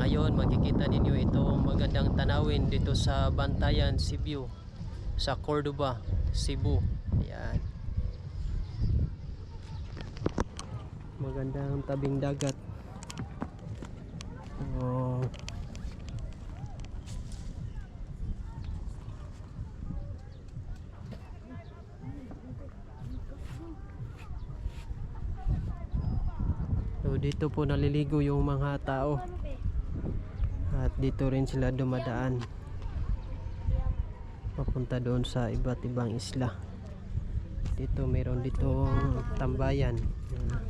Ngayon makikita ninyo itong magandang tanawin dito sa Bantayan, Cebu. Sa Cordoba, Cebu. Ayan. Magandang tabing dagat. Oh. So dito po naliligo yung mga tao. At dito rin sila dumadaan. Papunta doon sa iba't ibang isla. Dito meron dito tambayan. Yan.